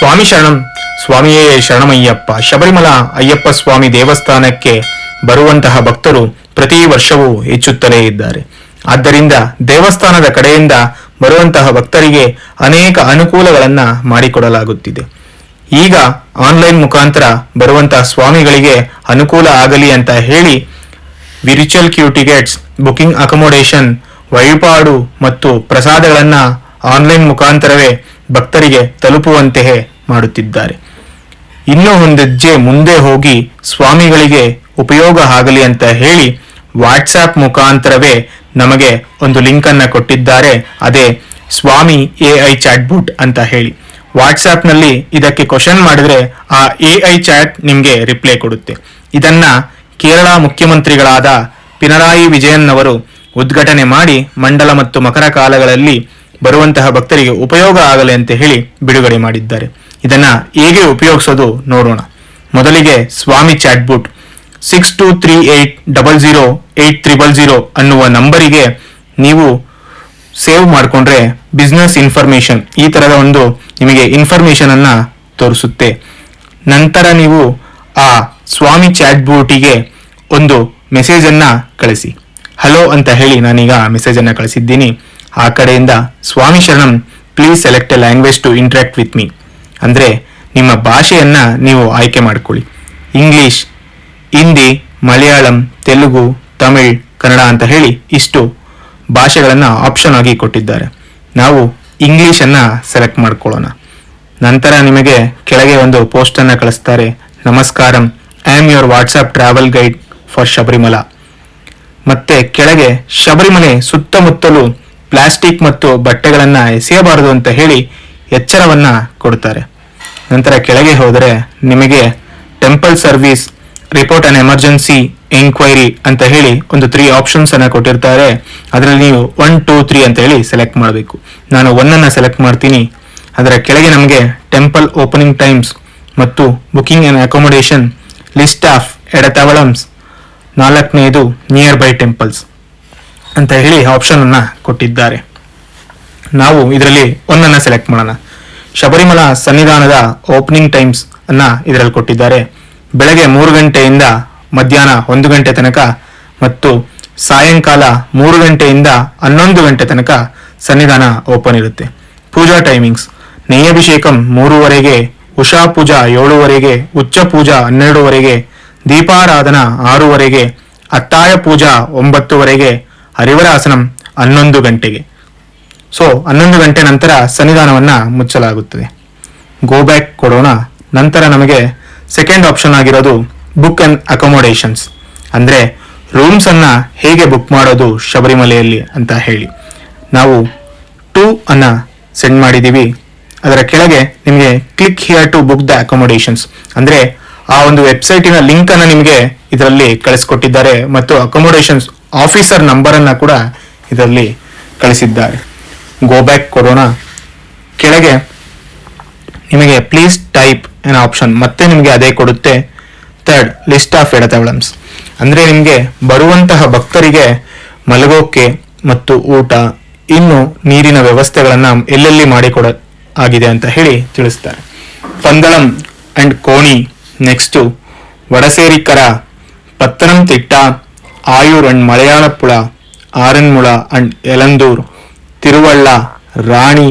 ಸ್ವಾಮಿ ಶರಣಂ. ಸ್ವಾಮಿಯೇ ಶರಣಮಯ್ಯಪ್ಪ. ಶಬರಿಮಲ ಅಯ್ಯಪ್ಪ ಸ್ವಾಮಿ ದೇವಸ್ಥಾನಕ್ಕೆ ಬರುವಂತಹ ಭಕ್ತರು ಪ್ರತಿ ವರ್ಷವೂ ಹೆಚ್ಚುತ್ತಲೇ ಇದ್ದಾರೆ. ಆದ್ದರಿಂದ ದೇವಸ್ಥಾನದ ಕಡೆಯಿಂದ ಬರುವಂತಹ ಭಕ್ತರಿಗೆ ಅನೇಕ ಅನುಕೂಲಗಳನ್ನು ಮಾಡಿಕೊಡಲಾಗುತ್ತಿದೆ. ಈಗ ಆನ್ಲೈನ್ ಮುಖಾಂತರ ಬರುವಂತಹ ಸ್ವಾಮಿಗಳಿಗೆ ಅನುಕೂಲ ಆಗಲಿ ಅಂತ ಹೇಳಿ virtual queue tickets booking accommodation ವಹಿಪಾಡು ಮತ್ತು ಪ್ರಸಾದಗಳನ್ನು ಆನ್ಲೈನ್ ಮುಖಾಂತರವೇ ಭಕ್ತರಿಗೆ ತಲುಪುವಂತೆಯೇ ಮಾಡುತ್ತಿದ್ದಾರೆ. ಇನ್ನೂ ಒಂದೆಜ್ಜೆ ಮುಂದೆ ಹೋಗಿ ಸ್ವಾಮಿಗಳಿಗೆ ಉಪಯೋಗ ಆಗಲಿ ಅಂತ ಹೇಳಿ ವಾಟ್ಸಾಪ್ ಮುಖಾಂತರವೇ ನಮಗೆ ಒಂದು ಲಿಂಕ್ ಅನ್ನ ಕೊಟ್ಟಿದ್ದಾರೆ. ಅದೇ ಸ್ವಾಮಿ ಎ ಐ ಚಾಟ್ಬುಟ್ ಅಂತ ಹೇಳಿ. ವಾಟ್ಸಾಪ್ನಲ್ಲಿ ಇದಕ್ಕೆ ಕ್ವಶನ್ ಮಾಡಿದ್ರೆ ಆ ಎ ಐ ಚಾಟ್ ನಿಮಗೆ ರಿಪ್ಲೈ ಕೊಡುತ್ತೆ. ಇದನ್ನ ಕೇರಳ ಮುಖ್ಯಮಂತ್ರಿಗಳಾದ ಪಿನರಾಯಿ ವಿಜಯನ್ ಅವರು ಉದ್ಘಾಟನೆ ಮಾಡಿ ಮಂಡಲ ಮತ್ತು ಮಕರ ಕಾಲಗಳಲ್ಲಿ ಬರುವಂತಹ ಭಕ್ತರಿಗೆ ಉಪಯೋಗ ಆಗಲಿ ಅಂತ ಹೇಳಿ ಬಿಡುಗಡೆ ಮಾಡಿದ್ದಾರೆ. ಇದನ್ನ ಹೇಗೆ ಉಪಯೋಗಿಸೋದು ನೋಡೋಣ. ಮೊದಲಿಗೆ Swami chatbot six two three eight double zero eight triple zero ಅನ್ನುವ ನಂಬರಿಗೆ ನೀವು ಸೇವ್ ಮಾಡಿಕೊಂಡ್ರೆ ಬಿಸ್ನೆಸ್ ಇನ್ಫಾರ್ಮೇಶನ್ ಈ ತರದ ಒಂದು ನಿಮಗೆ ಇನ್ಫಾರ್ಮೇಶನ್ ಅನ್ನ ತೋರಿಸುತ್ತೆ. ನಂತರ ನೀವು ಆ ಸ್ವಾಮಿ ಚಾಟ್ ಬೋಟಿಗೆ ಒಂದು ಮೆಸೇಜ್ ಅನ್ನ ಕಳಿಸಿ. ಹಲೋ ಅಂತ ಹೇಳಿ ನಾನೀಗ ಮೆಸೇಜ್ ಅನ್ನ ಕಳಿಸಿದ್ದೀನಿ. ಆ ಕಡೆಯಿಂದ Swami Saranam please select a language to interact with me ಅಂದ್ರೆ ನಿಮ್ಮ ಭಾಷೆಯನ್ನು ನೀವು ಆಯ್ಕೆ ಮಾಡಿಕೊಳ್ಳಿ. ಇಂಗ್ಲೀಷ್, ಹಿಂದಿ, ಮಲಯಾಳಂ, ತೆಲುಗು, ತಮಿಳ್, ಕನ್ನಡ ಅಂತ ಹೇಳಿ ಇಷ್ಟು ಭಾಷೆಗಳನ್ನು ಆಪ್ಷನ್ ಆಗಿ ಕೊಟ್ಟಿದ್ದಾರೆ. ನಾವು ಇಂಗ್ಲೀಷನ್ನು ಸೆಲೆಕ್ಟ್ ಮಾಡ್ಕೊಳ್ಳೋಣ. ನಂತರ ನಿಮಗೆ ಕೆಳಗೆ ಒಂದು ಪೋಸ್ಟನ್ನು ಕಳಿಸ್ತಾರೆ. ನಮಸ್ಕಾರಂ I am your WhatsApp travel guide for Sabarimala. ಮತ್ತೆ ಕೆಳಗೆ ಶಬರಿಮಲೆ ಸುತ್ತಮುತ್ತಲು ಪ್ಲಾಸ್ಟಿಕ್ ಮತ್ತು ಬಟ್ಟೆಗಳನ್ನು ಎಸೆಯಬಾರದು ಅಂತ ಹೇಳಿ ಎಚ್ಚರವನ್ನ ಕೊಡ್ತಾರೆ. ನಂತರ ಕೆಳಗೆ ಹೋದರೆ ನಿಮಗೆ temple service report and emergency enquiry ಅಂತ ಹೇಳಿ ಒಂದು ತ್ರೀ ಆಪ್ಷನ್ಸ್ ಅನ್ನ ಕೊಟ್ಟಿರ್ತಾರೆ. ಅದರಲ್ಲಿ ನೀವು ಒನ್ ಟೂ ತ್ರೀ ಅಂತ ಹೇಳಿ ಸೆಲೆಕ್ಟ್ ಮಾಡಬೇಕು. ನಾನು ಒನ್ ಅನ್ನ ಸೆಲೆಕ್ಟ್ ಮಾಡ್ತೀನಿ. ಅದರ ಕೆಳಗೆ ನಮಗೆ ಟೆಂಪಲ್ ಓಪನಿಂಗ್ ಟೈಮ್ಸ್ ಮತ್ತು booking and accommodation list of ಎಡತವಳಮ್ಸ್ ನಾಲ್ಕನೇದು ನಿಯರ್ ಬೈ ಟೆಂಪಲ್ಸ್ ಅಂತ ಹೇಳಿ ಆಪ್ಷನ್ ಅನ್ನ ಕೊಟ್ಟಿದ್ದಾರೆ. ನಾವು ಇದರಲ್ಲಿ ಒಂದನ್ನ ಸೆಲೆಕ್ಟ್ ಮಾಡೋಣ. ಶಬರಿಮಲ ಸನ್ನಿಧಾನದ ಓಪನಿಂಗ್ ಟೈಮ್ಸ್ ಅನ್ನ ಇದರಲ್ಲಿ ಕೊಟ್ಟಿದ್ದಾರೆ. ಬೆಳಗ್ಗೆ ಮೂರು ಗಂಟೆಯಿಂದ ಮಧ್ಯಾಹ್ನ ಒಂದು ಗಂಟೆ ತನಕ ಮತ್ತು ಸಾಯಂಕಾಲ ಮೂರು ಗಂಟೆಯಿಂದ ಹನ್ನೊಂದು ಗಂಟೆ ತನಕ ಸನ್ನಿಧಾನ ಓಪನ್ ಇರುತ್ತೆ. ಪೂಜಾ ಟೈಮಿಂಗ್ಸ್ ನೈಯಭಿಷೇಕಂ ಮೂರುವರೆಗೆ, ಉಷಾ ಪೂಜಾ ಏಳುವರೆಗೆ, ಉಚ್ಚ ಪೂಜಾ ಹನ್ನೆರಡುವರೆಗೆ, ದೀಪಾರಾಧನಾ ಆರೂವರೆಗೆ, ಅತ್ತಾಯ ಪೂಜಾ ಒಂಬತ್ತುವರೆಗೆ, ಹರಿವರಾಸನಂ ಹನ್ನೊಂದು ಗಂಟೆಗೆ. ಸೊ ಹನ್ನೊಂದು ಗಂಟೆ ನಂತರ ಸನ್ನಿಧಾನವನ್ನು ಮುಚ್ಚಲಾಗುತ್ತದೆ. ಗೋ ಬ್ಯಾಕ್ ಕೊಡೋಣ. ನಂತರ ನಮಗೆ ಸೆಕೆಂಡ್ ಆಪ್ಷನ್ ಆಗಿರೋದು ಬುಕ್ ಅಂಡ್ ಅಕೊಮೊಡೇಷನ್ಸ್ ಅಂದರೆ ರೂಮ್ಸ್ ಅನ್ನ ಹೇಗೆ ಬುಕ್ ಮಾಡೋದು ಶಬರಿಮಲೆಯಲ್ಲಿ ಅಂತ ಹೇಳಿ. ನಾವು ಟೂ ಅನ್ನು ಸೆಂಡ್ ಮಾಡಿದ್ದೀವಿ ಅದರ ಕೆಳಗೆ ನಿಮಗೆ click here to book the accommodations ಅಂದರೆ ಆ ಒಂದು ವೆಬ್ಸೈಟಿನ ಲಿಂಕನ್ನು ನಿಮಗೆ ಇದರಲ್ಲಿ ಕಳಿಸ್ಕೊಟ್ಟಿದ್ದಾರೆ ಮತ್ತು ಅಕೊಮೊಡೇಷನ್ಸ್ ಆಫೀಸರ್ ನಂಬರನ್ನು ಕೂಡ ಇದರಲ್ಲಿ ಕಳಿಸಿದ್ದಾರೆ. ಗೋ ಬ್ಯಾಕ್ ಕೊಡೋಣ. ಕೆಳಗೆ ನಿಮಗೆ ಪ್ಲೀಸ್ ಟೈಪ್ ಎನ್ ಆಪ್ಷನ್ ಮತ್ತೆ ನಿಮಗೆ ಅದೇ ಕೊಡುತ್ತೆ. ಥರ್ಡ್ ಲಿಸ್ಟ್ ಆಫ್ ಎಡತವಳಮ್ಸ್ ಅಂದ್ರೆ ನಿಮಗೆ ಬರುವಂತಹ ಭಕ್ತರಿಗೆ ಮಲಗೋಕೆ ಮತ್ತು ಊಟ, ಇನ್ನು ನೀರಿನ ವ್ಯವಸ್ಥೆಗಳನ್ನ ಎಲ್ಲೆಲ್ಲಿ ಮಾಡಿಕೊಡ ಆಗಿದೆ ಅಂತ ಹೇಳಿ ತಿಳಿಸ್ತಾರೆ. Pandalam and Konni next Vadasserikara, Pathanamthitta, Ayoor and Malayalapuzha, Aranmula and Yelandur. Thiruvalla, Ranni,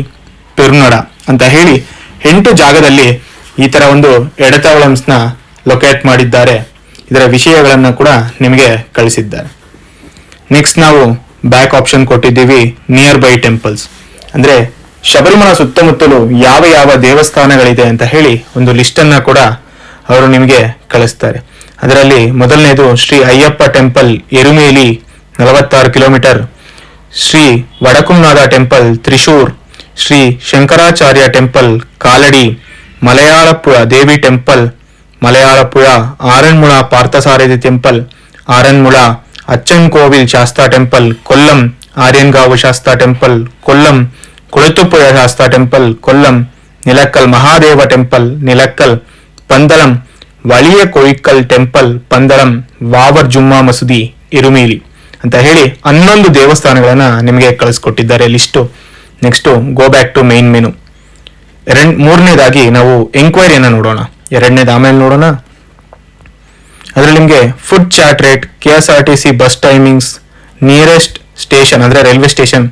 Perunad ಅಂತ ಹೇಳಿ ಎಂಟು ಜಾಗದಲ್ಲಿ ಈ ತರ ಒಂದು ಎಡತವಳಂಸ್ನ ಲೊಕೇಟ್ ಮಾಡಿದ್ದಾರೆ. ಇದರ ವಿಷಯಗಳನ್ನು ಕೂಡ ನಿಮಗೆ ಕಳಿಸಿದ್ದಾರೆ. ನೆಕ್ಸ್ಟ್ ನಾವು ಬ್ಯಾಕ್ ಆಪ್ಷನ್ ಕೊಟ್ಟಿದ್ದೀವಿ ನಿಯರ್ ಬೈ ಟೆಂಪಲ್ಸ್ ಅಂದ್ರೆ ಶಬರಿಮಲ ಸುತ್ತಮುತ್ತಲು ಯಾವ ಯಾವ ದೇವಸ್ಥಾನಗಳಿದೆ ಅಂತ ಹೇಳಿ ಒಂದು ಲಿಸ್ಟ್ ಅನ್ನ ಕೂಡ ಅವರು ನಿಮಗೆ ಕಳಿಸ್ತಾರೆ. ಅದರಲ್ಲಿ ಮೊದಲನೇದು ಶ್ರೀ ಅಯ್ಯಪ್ಪ ಟೆಂಪಲ್ ಎರುಮೇಲಿ ನಲವತ್ತಾರು kilometre Sri Vadakkumnatha temple Thrissur Sri Shankaracharya temple Kalady. Malayalappuzha Devi temple Malayalappuzha Aranmula Parthasarathy temple Aranmula Achan Kovil Sastha temple Kollam Aryankavu Sastha temple Kollam Kulathupuzha Sastha temple Kollam Nilakkal Mahadeva temple Nilakkal Pandalam Valiya Koickal temple Pandalam Vavar Juma Masjid Erumeli. ಅಂತ ಹೇಳಿ ಹನ್ನೊಂದು ದೇವಸ್ಥಾನಗಳನ್ನ ನಿಮಗೆ ಕಳಿಸ್ಕೊಟ್ಟಿದ್ದಾರೆ list next go back to main menu ಎರಡ್, ಮೂರನೇದಾಗಿ ನಾವು ಎಂಕ್ವೈರಿಯನ್ನು ನೋಡೋಣ. ಎರಡನೇದು ಆಮೇಲೆ ನೋಡೋಣ. ಅದರಲ್ಲಿ ನಿಮಗೆ food chart rate K S R T C bus timings nearest station ಅಂದರೆ railway station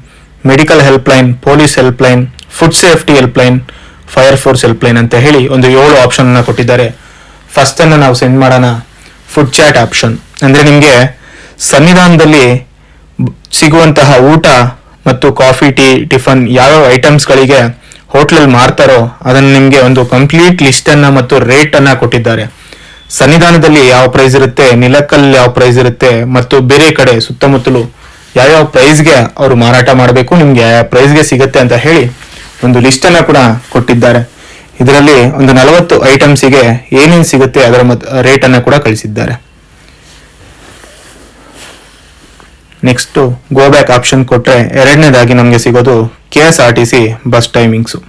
medical helpline police helpline food safety helpline fire force helpline ಅಂತ ಹೇಳಿ ಒಂದು ಏಳು ಆಪ್ಷನ್ ಕೊಟ್ಟಿದ್ದಾರೆ. ಫಸ್ಟ್ ಅನ್ನು ನಾವು ಸೆಂಡ್ ಮಾಡೋಣ. ಫುಡ್ ಚಾಟ್ ಆಪ್ಷನ್ ಅಂದ್ರೆ ನಿಮಗೆ ಸನ್ನಿಧಾನದಲ್ಲಿ ಸಿಗುವಂತಹ ಊಟ ಮತ್ತು ಕಾಫಿ, ಟೀ, ಟಿಫನ್ ಯಾವ್ಯಾವ ಐಟಮ್ಸ್ಗಳಿಗೆ ಹೋಟ್ಲಲ್ಲಿ ಮಾರ್ತಾರೋ ಅದನ್ನು ನಿಮಗೆ ಒಂದು ಕಂಪ್ಲೀಟ್ ಲಿಸ್ಟ್ ಅನ್ನ ಮತ್ತು ರೇಟ್ ಅನ್ನ ಕೊಟ್ಟಿದ್ದಾರೆ. ಸನ್ನಿಧಾನದಲ್ಲಿ ಯಾವ ಪ್ರೈಸ್ ಇರುತ್ತೆ ನಿಲಕ್ಕಲ್ಲಿ ಯಾವ ಪ್ರೈಸ್ ಇರುತ್ತೆ ಮತ್ತು ಬೇರೆ ಕಡೆ ಸುತ್ತಮುತ್ತಲು ಯಾವ್ಯಾವ ಪ್ರೈಸ್ಗೆ ಅವರು ಮಾರಾಟ ಮಾಡಬೇಕು, ನಿಮ್ಗೆ ಯಾವ ಪ್ರೈಸ್ಗೆ ಸಿಗುತ್ತೆ ಅಂತ ಹೇಳಿ ಒಂದು ಲಿಸ್ಟ್ ಅನ್ನ ಕೂಡ ಕೊಟ್ಟಿದ್ದಾರೆ. ಇದರಲ್ಲಿ ಒಂದು ನಲವತ್ತು ಐಟಮ್ಸಿಗೆ ಏನೇನು ಸಿಗುತ್ತೆ ಅದರ ರೇಟ್ ಅನ್ನ ಕೂಡ ಕಳಿಸಿದ್ದಾರೆ. ನೆಕ್ಸ್ಟ್ ಗೋ ಬ್ಯಾಕ್ ಆಪ್ಷನ್ ಕೊಟ್ಟರೆ ಎರಡನೇದಾಗಿ ನಮಗೆ ಸಿಗೋದು K S R T C bus timings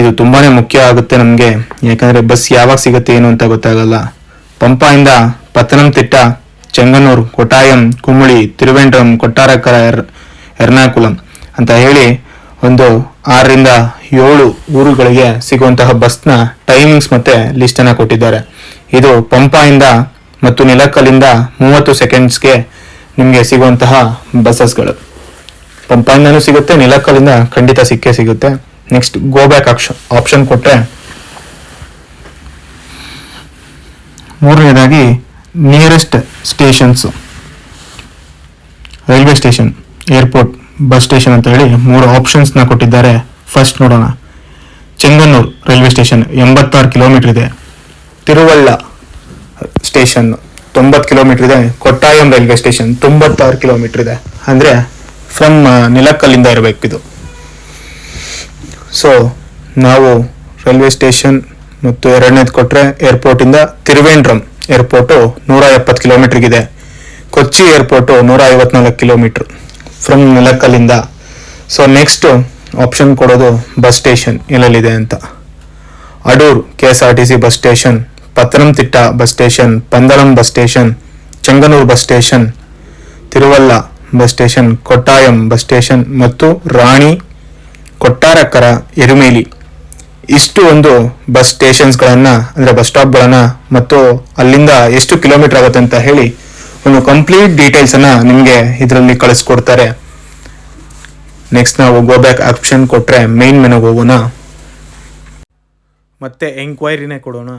ಇದು ತುಂಬಾ ಮುಖ್ಯ ಆಗುತ್ತೆ ನಮಗೆ. ಯಾಕಂದರೆ ಬಸ್ ಯಾವಾಗ ಸಿಗುತ್ತೆ ಏನು ಅಂತ ಗೊತ್ತಾಗಲ್ಲ. ಪಂಪಾಯಿಂದ ಪತ್ತನಂತಿಟ್ಟ, ಚೆಂಗನೂರು, ಕೊಟ್ಟಾಯಂ ಕುಮಳಿ ತಿರುವೆಂಡ್ರಂ ಕೊಟ್ಟಾರಕ್ಕರ ಎರ್, ಎರ್ನಾಕುಲಂ ಅಂತ ಹೇಳಿ ಒಂದು ಆರರಿಂದ ಏಳು ಊರುಗಳಿಗೆ ಸಿಗುವಂತಹ ಬಸ್ನ ಟೈಮಿಂಗ್ಸ್ ಮತ್ತೆ ಲಿಸ್ಟನ್ನು ಕೊಟ್ಟಿದ್ದಾರೆ. ಇದು ಪಂಪಾಯಿಂದ ಮತ್ತು ನಿಲಕ್ಕಲಿಂದ ಮೂವತ್ತು ಸೆಕೆಂಡ್ಸ್ಗೆ ನಿಮಗೆ ಸಿಗುವಂತಹ ಬಸ್ಸಸ್ಗಳು. ಪಂಪಾಯಿಂದನೂ ಸಿಗುತ್ತೆ ನಿಲಕ್ಕಲಿಂದ ಖಂಡಿತ ಸಿಕ್ಕೇ ಸಿಗುತ್ತೆ. Next go back option option ಕೊಟ್ಟರೆ ಮೂರನೇದಾಗಿ nearest stations railway station, airport, bus station ಅಂತ ಹೇಳಿ ಮೂರು ಆಪ್ಷನ್ಸ್ನ ಕೊಟ್ಟಿದ್ದಾರೆ. ಫಸ್ಟ್ ನೋಡೋಣ. ಚೆಂಗನ್ನೂರು ರೈಲ್ವೆ ಸ್ಟೇಷನ್ ಎಂಬತ್ತಾರು ಕಿಲೋಮೀಟರ್ ಇದೆ. ತಿರುವಳ್ಳ ಸ್ಟೇಷನ್. ತೊಂಬತ್ತು ಕಿಲೋಮೀಟರ್ ಇದೆ. ಕೊಟ್ಟಾಯಂ ರೈಲ್ವೆ ಸ್ಟೇಷನ್ ತೊಂಬತ್ತಾರು ಕಿಲೋಮೀಟರ್ ಇದೆ. ಅಂದರೆ ಫ್ರಮ್ ನಿಲಕ್ಕಲ್ಲಿಂದ ಇರಬೇಕು ಇದು. ಸೊ ನಾವು ರೈಲ್ವೆ ಸ್ಟೇಷನ್ ಮತ್ತು ಎರಡನೇದು ಕೊಟ್ಟರೆ ಏರ್ಪೋರ್ಟಿಂದ ತಿರುವೇಂಡ್ರಂ ಏರ್ಪೋರ್ಟು ನೂರ ಎಪ್ಪತ್ತು ಕಿಲೋಮೀಟರ್ಗಿದೆ ಕೊಚ್ಚಿ ಏರ್ಪೋರ್ಟು ನೂರ ಐವತ್ನಾಲ್ಕು ಕಿಲೋಮೀಟ್ರ್ ಫ್ರಮ್ ನಿಲಕ್ಕಲ್ಲಿಂದ. ಸೊ ನೆಕ್ಸ್ಟ್ ಆಪ್ಷನ್ ಕೊಡೋದು ಬಸ್ ಸ್ಟೇಷನ್ ಎಲ್ಲೆಲ್ಲಿದೆ ಅಂತ. Adoor K S R T C bus station Pathanamthitta bus station, Pandalam bus station, Chengannur bus station, Thiruvalla bus station, Kottayam bus station ಮತ್ತು ರಾಣಿ ಕೊಟ್ಟಾರಕ್ಕರ ಎರುಮೇಲಿ. ಇಷ್ಟು ಒಂದು bus ಸ್ಟೇಷನ್ಸ್ಗಳನ್ನು, ಅಂದರೆ bus ಸ್ಟಾಪ್ಗಳನ್ನು ಮತ್ತು ಅಲ್ಲಿಂದ ಎಷ್ಟು ಕಿಲೋಮೀಟರ್ ಆಗುತ್ತೆ ಅಂತ ಹೇಳಿ ಒಂದು ಕಂಪ್ಲೀಟ್ ಡೀಟೇಲ್ಸನ್ನು ನಿಮಗೆ ಇದರಲ್ಲಿ ಕಳಿಸ್ಕೊಡ್ತಾರೆ. ನೆಕ್ಸ್ಟ್ ನಾವು ಗೋ ಬ್ಯಾಕ್ ಆಪ್ಷನ್ ಕೊಟ್ಟರೆ ಮೇನ್ ಮೆನುಗೆ ಹೋಗೋಣ. ಮತ್ತೆ ಎಂಕ್ವೈರಿನೇ ಕೊಡೋಣ.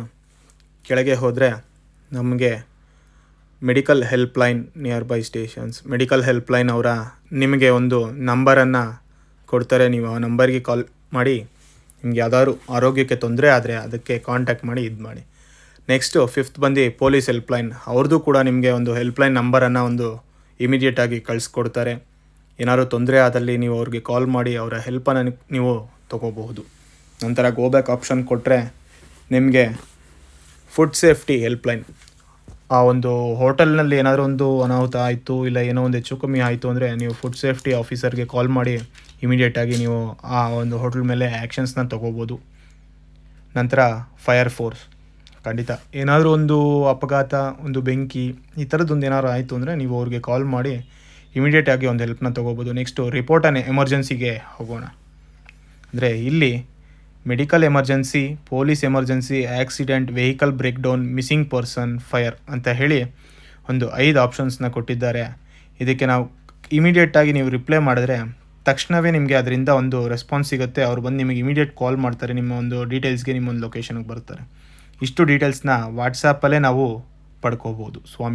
ಕೆಳಗೆ ಹೋದರೆ ನಮಗೆ medical helpline nearby stations medical helpline ಅವರ ನಿಮಗೆ ಒಂದು ನಂಬರನ್ನು ಕೊಡ್ತಾರೆ. ನೀವು ಆ ನಂಬರ್ಗೆ ಕಾಲ್ ಮಾಡಿ, ನಿಮ್ಗೆ ಯಾವ್ದಾದ್ರು ಆರೋಗ್ಯಕ್ಕೆ ತೊಂದರೆ ಆದರೆ ಅದಕ್ಕೆ ಕಾಂಟ್ಯಾಕ್ಟ್ ಮಾಡಿ, ಇದು ಮಾಡಿ. ನೆಕ್ಸ್ಟು ಫಿಫ್ತ್ ಬಂದು ಪೊಲೀಸ್ ಹೆಲ್ಪ್ಲೈನ್ ಅವ್ರದ್ದು ಕೂಡ ನಿಮಗೆ ಒಂದು ಹೆಲ್ಪ್ಲೈನ್ ನಂಬರನ್ನು ಒಂದು ಇಮಿಡಿಯೇಟಾಗಿ ಕಳಿಸ್ಕೊಡ್ತಾರೆ. ಏನಾದರೂ ತೊಂದರೆ ಆದಲ್ಲಿ ನೀವು ಅವ್ರಿಗೆ ಕಾಲ್ ಮಾಡಿ, ಅವರ ಹೆಲ್ಪನ್ನು ನೀವು ತಗೋಬಹುದು. ನಂತರ ಗೋ ಬ್ಯಾಕ್ ಆಪ್ಷನ್ ಕೊಟ್ಟರೆ ನಿಮಗೆ ಫುಡ್ ಸೇಫ್ಟಿ ಹೆಲ್ಪ್ ಲೈನ್ ಆ ಒಂದು ಹೋಟೆಲ್ನಲ್ಲಿ ಏನಾದರೂ ಒಂದು ಅನಾಹುತ ಆಯಿತು ಇಲ್ಲ ಏನೋ ಒಂದು ಹೆಚ್ಚು ಕಮ್ಮಿ ಆಯಿತು ಅಂದರೆ ನೀವು ಫುಡ್ ಸೇಫ್ಟಿ ಆಫೀಸರ್ಗೆ ಕಾಲ್ ಮಾಡಿ ಇಮಿಡಿಯೇಟಾಗಿ ನೀವು ಆ ಒಂದು ಹೋಟೆಲ್ ಮೇಲೆ ಆ್ಯಕ್ಷನ್ಸ್ನ ತಗೋಬೋದು. ನಂತರ ಫೈರ್ ಫೋರ್ಸ್. ಖಂಡಿತ. ಏನಾದರೂ ಒಂದು ಅಪಘಾತ, ಒಂದು ಬೆಂಕಿ, ಈ ಥರದ್ದೊಂದು ಏನಾದ್ರು ಆಯಿತು ಅಂದರೆ ನೀವು ಅವ್ರಿಗೆ ಕಾಲ್ ಮಾಡಿ ಇಮಿಡಿಯೇಟಾಗಿ ಒಂದು ಹೆಲ್ಪ್ನ ತೊಗೋಬೋದು. ನೆಕ್ಸ್ಟು ರಿಪೋರ್ಟನ್ನು ಎಮರ್ಜೆನ್ಸಿಗೆ ಹೋಗೋಣ. ಅಂದರೆ ಇಲ್ಲಿ medical emergency, police emergency, accident, vehicle breakdown missing person, fire ಅಂತ ಹೇಳಿ ಒಂದು ಐದು ಆಪ್ಷನ್ಸ್ನ ಕೊಟ್ಟಿದ್ದಾರೆ. ಇದಕ್ಕೆ ನಾವು ಇಮಿಡಿಯೇಟಾಗಿ ನೀವು ರಿಪ್ಲೈ ಮಾಡಿದ್ರೆ ತಕ್ಷಣವೇ ನಿಮಗೆ ಅದರಿಂದ ಒಂದು ರೆಸ್ಪಾನ್ಸ್ ಸಿಗುತ್ತೆ. ಅವ್ರು ಬಂದು ನಿಮಗೆ ಇಮಿಡಿಯೇಟ್ ಕಾಲ್ ಮಾಡ್ತಾರೆ, ನಿಮ್ಮ ಒಂದು ಡೀಟೇಲ್ಸ್ಗೆ ನಿಮ್ಮ ಒಂದು ಲೊಕೇಶನ್ಗೆ ಬರ್ತಾರೆ. ಇಷ್ಟು ಡೀಟೇಲ್ಸ್ನ ವಾಟ್ಸಾಪಲ್ಲೇ ನಾವು ಪಡ್ಕೋಬೋದು. ಸ್ವಾಮಿ